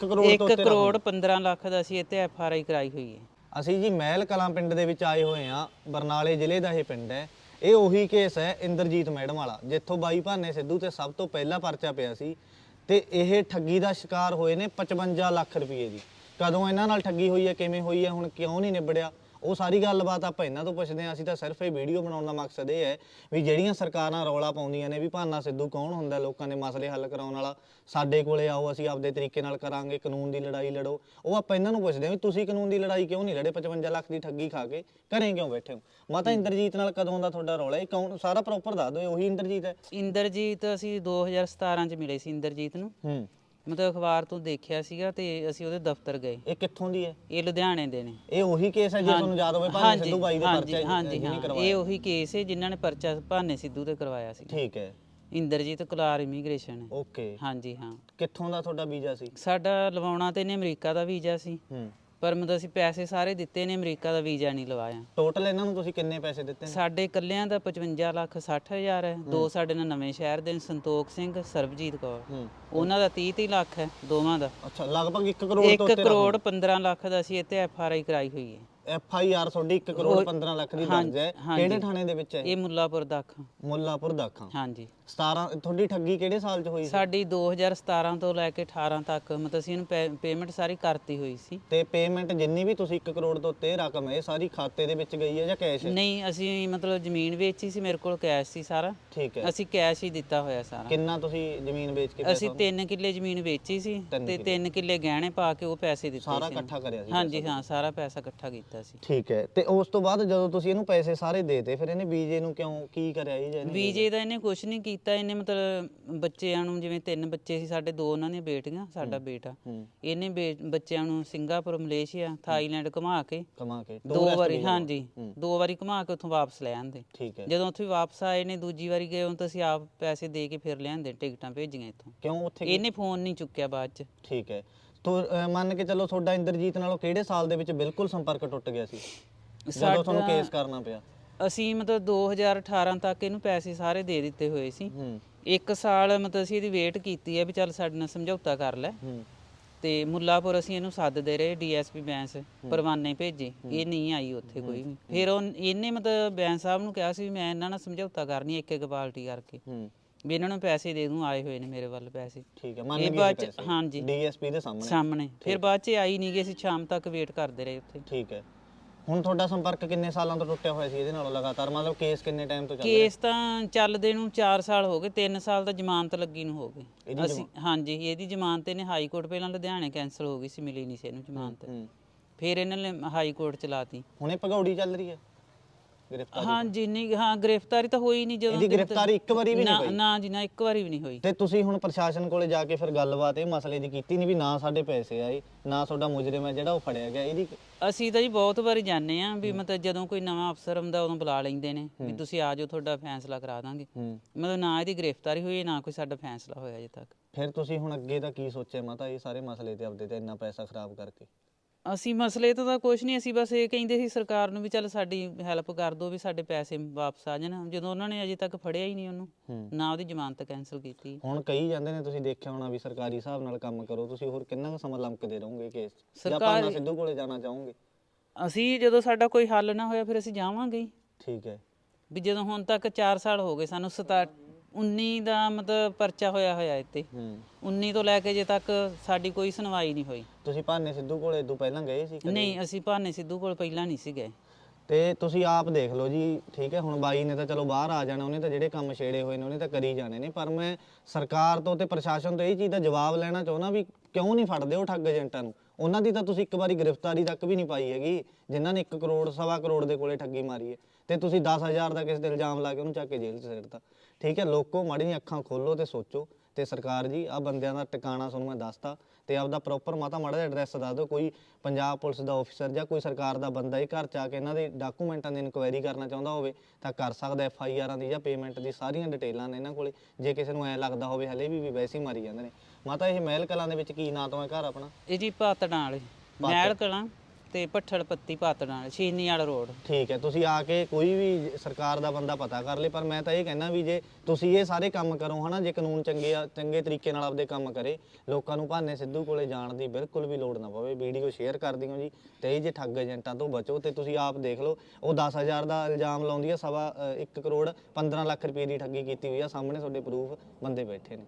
1 ਕਰੋੜ 1 ਤੋਂ ਉੱਤੇ ਕਰੋੜ 15 ਲੱਖ ਦਾ ਅਸੀਂ ਇੱਥੇ ਐਫ ਆਰ ਆਈ ਕਰਾਈ ਹੋਈ ਹੈ। ਅਸੀਂ ਜੀ ਮਹਿਲ ਕਲਾਂ ਪਿੰਡ ਦੇ ਵਿੱਚ ਆਏ ਹੋਏ ਆ ਬਰਨਾਲੇ ਜ਼ਿਲ੍ਹੇ ਦਾ ਇਹ ਪਿੰਡ ਹੈ। ਇਹ ਉਹੀ ਕੇਸ ਹੈ ਇੰਦਰਜੀਤ ਮੈਡਮ ਵਾਲਾ ਜਿੱਥੋਂ ਬਾਈ ਭਾਨੇ ਸਿੱਧੂ ਤੇ ਸਭ ਤੋਂ ਪਹਿਲਾ ਪਰਚਾ ਪਿਆ ਸੀ ਤੇ ਇਹ ਠੱਗੀ ਦਾ ਸ਼ਿਕਾਰ ਹੋਏ ਨੇ 55 ਲੱਖ ਰੁਪਏ ਦੀ। ਕਦੋਂ ਇਹਨਾਂ ਨਾਲ ਠੱਗੀ ਹੋਈ ਹੈ ਕਿਵੇਂ ਹੋਈ ਹੈ ਹੁਣ ਕਿਉਂ ਨਹੀਂ ਨਿਬੜਿਆ? ਉਹ ਸਾਰੀ ਗੱਲਬਾਤ ਆਪਾਂ ਇਹਨਾਂ ਤੋਂ ਪੁੱਛਦੇ ਹਾਂ। ਅਸੀਂ ਤਾਂ ਸਿਰਫ ਇਹ ਵੀਡੀਓ ਬਣਾਉਣ ਦਾ ਮਕਸਦ ਇਹ ਹੈ ਵੀ ਜਿਹੜੀਆਂ ਸਰਕਾਰਾਂ ਰੌਲਾ ਪਾਉਂਦੀਆਂ ਨੇ ਵੀ ਭਾਨਾ ਸਿੱਧੂ ਕੌਣ ਹੁੰਦਾ ਲੋਕਾਂ ਦੇ ਮਸਲੇ ਹੱਲ ਕਰਾਉਣ ਵਾਲਾ ਸਾਡੇ ਕੋਲੇ ਆਓ ਅਸੀਂ ਆਪਦੇ ਤਰੀਕੇ ਨਾਲ ਕਰਾਂਗੇ ਕਾਨੂੰਨ ਦੀ ਲੜਾਈ ਲੜੋ। ਉਹ ਆਪਾਂ ਇਹਨਾਂ ਨੂੰ ਪੁੱਛਦੇ ਹਾਂ ਵੀ ਤੁਸੀਂ ਕਾਨੂੰਨ ਦੀ ਲੜਾਈ ਕਿਉਂ ਨਹੀਂ ਲੜੇ? 55 ਲੱਖ ਦੀ ਠੱਗੀ ਖਾ ਕੇ ਘਰੇ ਕਿਉਂ ਬੈਠੇ ਹੋ? ਮਾਤਾ ਇੰਦਰਜੀਤ ਨਾਲ ਕਦੋਂ ਦਾ ਤੁਹਾਡਾ ਰੌਲਾ ਇਹ ਕੌਣ? ਸਾਰਾ ਪ੍ਰੋਪਰ ਦੱਸ ਦਿਓ ਉਹੀ ਇੰਦਰਜੀਤ ਹੈ। ਇੰਦਰਜੀਤ ਅਸੀਂ 2017 ਚ ਮਿਲੇ ਸੀ ਇੰਦਰਜੀਤ ਨੂੰ। ਹੂੰ। ਮਤਲਬ ਅਖਬਾਰ ਤੋਂ ਦੇਖਿਆ ਸੀਗਾ ਤੇ ਅਸੀਂ ਉਹਦੇ ਦਫ਼ਤਰ ਗਏ। ਇਹ ਕਿੱਥੋਂ ਦੀ ਹੈ? ਇਹ ਲੁਧਿਆਣੇ ਦੇ ਨੇ। ਇਹ ਉਹੀ ਕੇਸ ਹੈ ਜੇ ਤੁਹਾਨੂੰ ਯਾਦ ਹੋਵੇ ਭਾਵੇਂ ਸਿੱਧੂ ਬਾਈ ਦੇ ਪਰਚਾ ਹਾਂਜੀ ਹਾਂ। ਇਹ ਉਹੀ ਕੇਸ ਹੈ ਜਿਨ੍ਹਾਂ ਨੇ ਪਰਚਾ ਭਾਨੇ ਸਿੱਧੂ ਤੇ ਕਰਵਾਇਆ ਸੀ ਠੀਕ ਹੈ। ਇੰਦਰਜੀਤ ਕੁਲਾਰ ਇਮੀਗ੍ਰੇਸ਼ਨ ਹੈ। ਓਕੇ। ਹਾਂਜੀ ਹਾਂ। ਕਿੱਥੋਂ ਦਾ ਤੁਹਾਡਾ ਵੀਜ਼ਾ ਸੀ? ਸਾਡਾ ਲਵਾਉਣਾ ਤੇ ਨੇ ਅਮਰੀਕਾ ਦਾ ਵੀਜ਼ਾ ਸੀ। ਹੂੰ। ਪਰ ਮਤਲਬ ਅਸੀਂ ਪੈਸੇ ਸਾਰੇ ਦਿੱਤੇ ਨੇ ਅਮਰੀਕਾ ਦਾ ਵੀਜ਼ਾ ਨਹੀਂ ਲਵਾਇਆ। ਟੋਟਲ ਇਹਨਾਂ ਨੂੰ ਤੁਸੀਂ ਕਿੰਨੇ ਪੈਸੇ ਦਿੱਤੇ ਨੇ? ਸਾਡੇ ਇਕੱਲਿਆਂ ਦਾ 55 ਲੱਖ 60 ਹਜ਼ਾਰ ਹੈ ਦੋ ਸਾਡੇ ਨਾਲ ਨਵੇਂ ਸ਼ਹਿਰ ਦੇ ਨੇ, ਸੰਤੋਖ ਸਿੰਘ ਸਰਬਜੀਤ ਕੌਰ। ਹੂੰ। ਉਹਨਾਂ ਦਾ 30 30 ਲੱਖ ਹੈ ਦੋਵਾਂ ਦਾ। ਅੱਛਾ ਲਗਭਗ 1 ਕਰੋੜ 1 ਕਰੋੜ 15 ਲੱਖ ਦਾ ਅਸੀਂ ਇੱਥੇ ਐਫ ਆਰ ਆਈ ਕਰਾਈ ਹੋਈ ਹੈ। ਐਫ ਆਈ ਆਰ ਤੁਹਾਡੀ 1 ਕਰੋੜ 15 ਲੱਖ ਦੀ ਦਰਜ ਹੈ। ਕਿਹੜੇ ਥਾਣੇ ਦੇ ਵਿੱਚ ਹੈ? ਇਹ ਮੁੱਲਾਪੁਰ ਦਾਖ ਮੁੱਲਾਪੁਰ ਦਾਖਾਂ ਹਾਂਜੀ। 17 ਤੁਹਾਡੀ ਠੱਗੀ ਕਿਹੜੇ ਸਾਲ 'ਚ ਹੋਈ ਸੀ? ਸਾਡੀ 2017 ਤੋਂ ਲੈ ਕੇ 18 ਤੱਕ ਮਤਲਬ ਅਸੀਂ ਇਹਨੂੰ ਪੇਮੈਂਟ ਸਾਰੀ ਕਰਤੀ ਹੋਈ ਸੀ। ਤੇ ਪੇਮੈਂਟ ਜਿੰਨੀ ਵੀ ਤੁਸੀਂ 1 ਕਰੋੜ ਤੋਂ ਉੱਤੇ ਰਕਮ ਹੈ ਇਹ ਸਾਰੀ ਖਾਤੇ ਦੇ ਵਿੱਚ ਗਈ ਹੈ ਜਾਂ ਕੈਸ਼ ਹੈ? ਨਹੀਂ ਅਸੀਂ ਮਤਲਬ ਜ਼ਮੀਨ ਵੇਚੀ ਸੀ ਮੇਰੇ ਕੋਲ ਕੈਸ਼ ਸੀ ਸਾਰਾ। ਠੀਕ ਹੈ। ਅਸੀਂ ਕੈਸ਼ ਹੀ ਦਿੱਤਾ ਹੋਇਆ ਸਾਰਾ। ਕਿੰਨਾ ਤੁਸੀਂ ਜ਼ਮੀਨ ਵੇਚ ਕੇ ਅਸੀਂ 3 ਕਿੱਲੇ ਜ਼ਮੀਨ ਵੇਚੀ ਸੀ ਤੇ 3 ਕਿੱਲੇ ਗਹਿਣੇ ਪਾ ਕੇ ਉਹ ਪੈਸੇ ਦਿੱਤੇ ਸਾਰਾ ਇਕੱਠਾ ਕਰਿਆ ਸੀ ਹਾਂਜੀ ਹਾਂ ਸਾਰਾ ਪੈਸਾ ਇਕੱਠਾ ਕੀਤਾ। ਸੀ। ਠੀਕ ਹੈ ਤੇ ਉਸ ਤੋਂ ਬਾਅਦ ਜਦੋਂ ਤੁਸੀਂ ਇਹਨੂੰ ਪੈਸੇ ਸਾਰੇ ਦੇਤੇ ਫਿਰ ਇਹਨੇ ਵੀਜ਼ੇ ਨੂੰ ਕਿਉਂ ਕੀ ਕਰਿਆ ਜੀ ਇਹਨੇ? ਵੀਜੇ ਦਾ ਇਹਨੇ ਕੁਝ ਨਹੀਂ ਕੀਤਾ ਇਹਨੇ ਮਤਲਬ ਬੱਚਿਆਂ ਨੂੰ ਜਿਵੇਂ ਤਿੰਨ ਬੱਚੇ ਸੀ ਸਾਡੇ ਦੋ ਉਹਨਾਂ ਦੀਆਂ ਬੇਟੀਆਂ ਸਾਡਾ ਬੇਟਾ। ਇਹਨੇ ਬੇ- ਬੱਚਿਆਂ ਨੂੰ ਸਿੰਗਾਪੁਰ ਮਲੇਸ਼ੀਆ ਥਾਈਲੈਂਡ ਘੁਮਾ ਕੇ ਕਮਾ ਕੇ ਦੋ ਵਾਰੀ ਹਾਂਜੀ ਦੋ ਵਾਰੀ ਘੁਮਾ ਕੇ ਉੱਥੋਂ ਵਾਪਸ ਲੈ ਆਂਦੇ। ਠੀਕ ਹੈ। ਜਦੋਂ ਉੱਥੇ ਵਾਪਸ ਆਏ ਨੇ ਦੂਜੀ ਵਾਰੀ ਗਏ ਹੁਣ ਤਾਂ ਅਸੀਂ ਆਪ ਪੈਸੇ ਦੇ ਕੇ ਫਿਰ ਲਿਆਂਦੇ ਟਿਕਟਾਂ ਭੇਜੀਆਂ ਇੱਥੋਂ। ਕਿਉਂ ਉੱਥੇ ਇਹਨੇ ਫੋਨ ਨਹੀਂ ਚੁੱਕਿਆ ਬਾਅਦ ਚ। ਠੀਕ ਹੈ। ਤੋ ਅਹ, ਮੰਨ ਕੇ ਚੱਲੋ ਤੁਹਾਡਾ ਇੰਦਰਜੀਤ ਨਾਲੋਂ ਕਿਹੜੇ ਸਾਲ ਦੇ ਵਿੱਚ ਬਿਲਕੁਲ ਸੰਪਰਕ ਟੁੱਟ ਗਿਆ ਸੀ? ਜਦੋਂ ਤੁਹਾਨੂੰ ਕੇਸ ਕਰਨਾ ਪਿਆ। ਅਸੀਂ ਮਤਲਬ 2018 ਤੱਕ ਇਹਨੂੰ ਪੈਸੇ ਸਾਰੇ ਦੇ ਦਿੱਤੇ ਹੋਏ ਸੀ। ਹੂੰ। ਇੱਕ ਸਾਲ ਮਤਲਬ ਅਸੀਂ ਇਹਦੀ ਵੇਟ ਕੀਤੀ ਹੈ ਵੀ ਚੱਲ ਸਾਡੇ ਨਾਲ ਸਮਝੌਤਾ ਕਰ ਲੈ। ਹੂੰ। ਤੇ ਮੁੱਲਾਪੁਰ ਅਸੀਂ ਇਹਨੂੰ ਸੱਦਦੇ ਰਹੇ ਡੀਐਸਪੀ ਬੈਂਸ ਪਰਵਾਨੇ ਭੇਜੇ। ਇਹ ਨਹੀਂ ਆਈ ਉੱਥੇ ਕੋਈ ਵੀ। ਫਿਰ ਉਹ ਇਹਨੇ ਮਤਲਬ ਬੈਂਸ ਸਾਹਿਬ ਨੂੰ ਕਿਹਾ ਸੀ ਵੀ ਮੈਂ ਇਹਨਾਂ ਨਾਲ ਸਮਝੌਤਾ ਕਰਨੀ ਇੱਕ ਇੱਕ ਬਾਲਟੀ ਕਰਕੇ। ਹੂੰ। ਵੀ ਇਹਨਾਂ ਨੂੰ ਪੈਸੇ ਦੇ ਦੂੰ ਆਏ ਹੋਏ ਨੇ ਮੇਰੇ ਵੱਲ ਪੈਸੇ। ਠੀਕ ਹੈ ਮੰਨ ਇਹ ਗਏ ਬਾਅਦ ਚ ਹਾਂਜੀ। ਡੀਐਸਪੀ ਦੇ ਸਾਹਮਣੇ। ਸਾਹਮਣੇ। ਫਿਰ ਬਾਅਦ ਚ ਆਈ ਨਹੀਂ ਗਈ ਅਸੀਂ ਸ਼ਾਮ ਤੱਕ ਵੇਟ ਕਰਦੇ ਰਹੇ ਉੱਥੇ। ਠੀਕ ਹੈ। ਹੁਣ ਤੁਹਾਡਾ ਸੰਪਰਕ ਕਿੰਨੇ ਸਾਲਾਂ ਤੋਂ ਟੁੱਟਿਆ ਹੋਇਆ ਸੀ? ਇਹਦੇ ਨਾਲੋਂ ਲਗਾਤਾਰ ਮਤਲਬ ਕੇਸ ਕਿੰਨੇ ਟਾਈਮ ਤੋਂ ਚੱਲ ਰਿਹਾ? ਕੇਸ ਤਾਂ ਚੱਲਦੇ ਨੂੰ 4 ਸਾਲ ਹੋ ਗਏ 3 ਸਾਲ ਦਾ ਜ਼ਮਾਨਤ ਲੱਗੀ ਨੂੰ ਹੋ ਗਏ ਇਹਦੀ ਅਸੀਂ ਹਾਂਜੀ ਇਹਦੀ ਜ਼ਮਾਨਤ ਇਹਨੇ ਹਾਈ ਕੋਰਟ ਪਹਿਲਾਂ ਲੁਧਿਆਣੇ ਕੈਂਸਲ ਹੋ ਗਈ ਸੀ ਮਿਲੀ ਨਹੀਂ ਸੀ ਇਹਨੂੰ ਜ਼ਮਾਨਤ। ਫਿਰ ਇਹਨਾਂ ਨੇ ਹਾਈ ਕੋਰਟ ਚਲਾਤੀ ਹੁਣੇ ਭਗੌੜੀ ਚੱਲ ਰਹੀ ਹੈ? ਗ੍ਰਿਫਤਾਰ ਹਾਂਜੀ ਨਹੀਂ ਹਾਂ ਗ੍ਰਿਫਤਾਰੀ ਤਾਂ ਹੋਈ ਨਹੀਂ ਜਦੋਂ ਇਹਦੀ ਗ੍ਰਿਫਤਾਰੀ ਇੱਕ ਵਾਰੀ ਵੀ ਨਹੀਂ ਨਾ ਹੋਈ? ਨਾ ਜੀ ਨਾ ਇੱਕ ਵਾਰੀ ਵੀ ਨਹੀਂ ਹੋਈ। ਤੇ ਤੁਸੀਂ ਹੁਣ ਪ੍ਰਸ਼ਾਸਨ ਕੋਲੇ ਜਾ ਕੇ ਫਿਰ ਗੱਲਬਾਤ ਇਹ ਮਸਲੇ ਦੀ ਕੀਤੀ ਨਹੀਂ ਵੀ ਨਾ ਸਾਡੇ ਪੈਸੇ ਆਏ ਨਾ ਤੁਹਾਡਾ ਮੁਜਰਮ ਹੈ ਜਿਹੜਾ ਉਹ ਫੜਿਆ ਗਿਆ ਇਹਦੀ ਅਸੀਂ ਤਾਂ ਜੀ ਬਹੁਤ ਵਾਰੀ ਜਾਂਦੇ ਆ ਵੀ ਮਤਲਬ ਜਦੋਂ ਕੋਈ ਨਵਾਂ ਅਫਸਰ ਆਉਂਦਾ ਉਦੋਂ ਬੁਲਾ ਲੈਂਦੇ ਨੇ ਵੀ ਤੁਸੀਂ ਆ ਜਾਓ ਤੁਹਾਡਾ ਫੈਸਲਾ ਕਰਾ ਦਾਂਗੇ। ਹੂੰ। ਮਤਲਬ ਨਾ ਇਹਦੀ ਗ੍ਰਿਫਤਾਰੀ ਹੋਈ ਨਾ ਕੋਈ ਸਾਡਾ ਫੈਸਲਾ ਹੋਇਆ ਅਜੇ ਤੱਕ। ਫਿਰ ਤੁਸੀਂ ਹੁਣ ਅੱਗੇ ਦਾ ਕੀ ਸੋਚਿਆ ਮਾਤਾ ਇਹ ਸਾਰੇ ਮਸਲੇ ਤੇ ਆਪਦੇ ਤੇ ਇੰਨਾ ਪੈਸਾ ਖਰਾਬ ਕਰਕੇ? ਅਸੀਂ ਮਸਲੇ ਤੋਂ ਤਾਂ ਕੁਝ ਨਹੀਂ ਅਸੀਂ ਬਸ ਇਹ ਕਹਿੰਦੇ ਸੀ ਸਰਕਾਰ ਨੂੰ ਵੀ ਚੱਲ ਸਾਡੀ ਹੈਲਪ ਕਰ ਦਿਓ ਵੀ ਸਾਡੇ ਪੈਸੇ ਵਾਪਸ ਆ ਜਾਣ। ਜਦੋਂ ਉਹਨਾਂ ਨੇ ਅਜੇ ਤੱਕ ਫੜਿਆ ਹੀ ਨਹੀਂ ਉਹਨੂੰ ਨਾ ਉਹਦੀ ਜ਼ਮਾਨਤ ਕੈਨਸਲ ਕੀਤੀ। ਹੁਣ ਕਈ ਜਾਂਦੇ ਨੇ ਤੁਸੀਂ ਦੇਖਿਆ ਹੋਣਾ ਵੀ ਸਰਕਾਰੀ ਹਿਸਾਬ ਨਾਲ ਕੰਮ ਕਰੋ ਤੁਸੀਂ ਹੋਰ ਕਿੰਨਾ ਕੁ ਸਮਾਂ ਲੰਕਦੇ ਰਹੋਗੇ ਕੇਸ? ਜਾਂ ਪਾਨਾ ਸਿੱਧੂ ਕੋਲੇ ਜਾਣਾ ਚਾਹੋਗੇ? ਅਸੀਂ ਜਦੋਂ ਸਾਡਾ ਕੋਈ ਹੱਲ ਨਾ ਹੋਇਆ ਫਿਰ ਅਸੀਂ ਜਾਵਾਂਗੇ। ਠੀਕ ਹੈ। ਵੀ ਜਦੋਂ ਹੁਣ ਤੱਕ 4 ਸਾਲ ਹੋ ਗਏ ਸਾਨੂੰ 17 19 ਦਾ ਮਤਲਬ ਪਰਚਾ ਹੋਇਆ ਹੋਇਆ ਇੱਥੇ। ਹੂੰ। 19 ਤੋਂ ਲੈ ਕੇ ਜੇ ਤੱਕ ਸਾਡੀ ਕੋਈ ਸੁਣਵਾਈ ਨਹੀਂ ਹੋਈ। ਤੁਸੀਂ ਭਾਨੇ ਸਿੱਧੂ ਕੋਲੇ ਤੋਂ ਪਹਿਲਾਂ ਗਏ ਸੀ ਕਦੇ? ਨਹੀਂ ਅਸੀਂ ਭਾਨੇ ਸਿੱਧੂ ਕੋਲ ਪਹਿਲਾਂ ਨਹੀਂ ਸੀ ਗਏ। ਤੇ ਤੁਸੀਂ ਆਪ ਦੇਖ ਲਓ ਜੀ ਠੀਕ ਹੈ ਹੁਣ ਬਾਈ ਨੇ ਤਾਂ ਚਲੋ ਬਾਹਰ ਆ ਜਾਣਾ ਉਹਨੇ ਤਾਂ ਜਿਹੜੇ ਕੰਮ ਛੇੜੇ ਹੋਏ ਨੇ ਉਹਨੇ ਤਾਂ ਕਰੀ ਜਾਣੇ ਨੇ ਪਰ ਮੈਂ ਸਰਕਾਰ ਤੋਂ ਤੇ ਪ੍ਰਸ਼ਾਸਨ ਤੋਂ ਇਹ ਚੀਜ਼ ਦਾ ਜਵਾਬ ਲੈਣਾ ਚਾਹੁੰਦਾ ਵੀ ਕਿਉਂ ਨਹੀਂ ਫੜਦੇ ਉਹ ਠੱਗ ਏਜੰਟਾਂ ਨੂੰ? ਉਹਨਾਂ ਦੀ ਤਾਂ ਤੁਸੀਂ ਇੱਕ ਵਾਰੀ ਗ੍ਰਿਫਤਾਰੀ ਤੱਕ ਵੀ ਨਹੀਂ ਪਾਈ ਹੈਗੀ, ਜਿਨ੍ਹਾਂ ਨੇ 1 ਕਰੋੜ, ਸਵਾ ਕਰੋੜ ਦੇ ਕੋਲੇ ਠੱਗੀ ਮਾਰੀ ਹੈ। ਤੇ ਤੁਸੀਂ 10000 ਦਾ ਕਿਸੇ ਤੇ ਇਲਜ਼ਾਮ ਲਾ ਕੇ ਉਹਨੂੰ ਚੱਕ ਕੇ ਜੇਲ੍ਹ 'ਚ ਸਿੱਟਤਾ। ਠੀਕ ਹੈ, ਲੋਕੋ ਮਾੜੀ ਮਾੜੀਆਂ ਅੱਖਾਂ ਖੋਲੋ ਤੇ ਸੋਚੋ। ਤੇ ਸਰਕਾਰ ਜੀ ਆ ਬੰਦਿਆਂ ਦਾ ਟਿਕਾਣਾ ਤੁਹਾਨੂੰ ਮੈਂ ਦੱਸਤਾ ਤੇ ਆਪਦਾ ਪ੍ਰੋਪਰ ਮਾਤਾ ਮਾੜਾ ਜਿਹਾ ਐਡਰੈਸ ਦੱਸ ਦਿਓ ਕੋਈ ਪੰਜਾਬ ਪੁਲਿਸ ਦਾ ਆਫੀਸਰ ਜਾਂ ਕੋਈ ਸਰਕਾਰ ਦਾ ਬੰਦਾ ਇਹ ਘਰ ਚ ਆ ਕੇ ਇਹਨਾਂ ਦੇ ਡਾਕੂਮੈਂਟਾਂ ਦੀ ਇਨਕੁਆਇਰੀ ਕਰਨਾ ਚਾਹੁੰਦਾ ਹੋਵੇ ਤਾਂ ਕਰ ਸਕਦਾ ਐਫ ਆਈ ਆਰਾਂ ਦੀ ਜਾਂ ਪੇਮੈਂਟ ਦੀ ਸਾਰੀਆਂ ਡਿਟੇਲਾਂ ਨੇ ਇਹਨਾਂ ਕੋਲੇ। ਜੇ ਕਿਸੇ ਨੂੰ ਐ ਲੱਗਦਾ ਹੋਵੇ ਹਲੇ ਵੀ ਵੀ ਵੈਸੇ ਹੀ ਮਾਰੀ ਜਾਂਦੇ ਨੇ। ਮਾਤਾ ਇਹ ਮਹਿਲ ਕਲਾਂ ਦੇ ਵਿੱਚ ਕੀ ਨਾਂ ਤੋਂ ਹੈ ਘਰ ਆਪਣਾ? ਇਹ ਜੀ ਪਾਤੜਾਂ ਵਾਲੇ। ਮਹਿਲ ਕਲਾਂ। ਤੇ ਭੱਠਲ ਪੱਤੀ ਪਾਤੜ ਨਾਲ ਛੀਨੀ ਵਾਲਾ ਰੋਡ। ਠੀਕ ਹੈ, ਤੁਸੀਂ ਆ ਕੇ ਕੋਈ ਵੀ ਸਰਕਾਰ ਦਾ ਬੰਦਾ ਪਤਾ ਕਰ ਲੇ, ਪਰ ਮੈਂ ਤਾਂ ਇਹ ਕਹਿੰਦਾ ਵੀ ਜੇ ਤੁਸੀਂ ਇਹ ਸਾਰੇ ਕੰਮ ਕਰੋ ਹਨਾ, ਜੇ ਕਾਨੂੰਨ ਚੰਗੇ ਆ, ਚੰਗੇ ਤਰੀਕੇ ਨਾਲ ਆਪਦੇ ਕੰਮ ਕਰੇ, ਲੋਕਾਂ ਨੂੰ ਭਾਨੇ ਸਿੱਧੂ ਕੋਲੇ ਜਾਣ ਦੀ ਬਿਲਕੁਲ ਵੀ ਲੋੜ ਨਾ ਪਵੇ, ਵੀਡੀਓ ਸ਼ੇਅਰ ਕਰ ਦਿਓ ਜੀ, ਤੇ ਇਹ ਜੇ ਠੱਗ ਏਜੰਟਾਂ ਤੋਂ ਬਚੋ, ਤੇ ਤੁਸੀਂ ਆਪ ਦੇਖ ਲਓ, ਉਹ 10000 ਦਾ ਇਲਜ਼ਾਮ ਲਾਉਂਦੀ ਆ, ਸਵਾ 1 ਕਰੋੜ 15 ਲੱਖ ਰੁਪਏ ਦੀ ਠੱਗੀ ਕੀਤੀ ਹੋਈ ਆ, ਸਾਹਮਣੇ ਤੁਹਾਡੇ ਪ੍ਰੂਫ ਬੰਦੇ ਬੈਠੇ ਨੇ।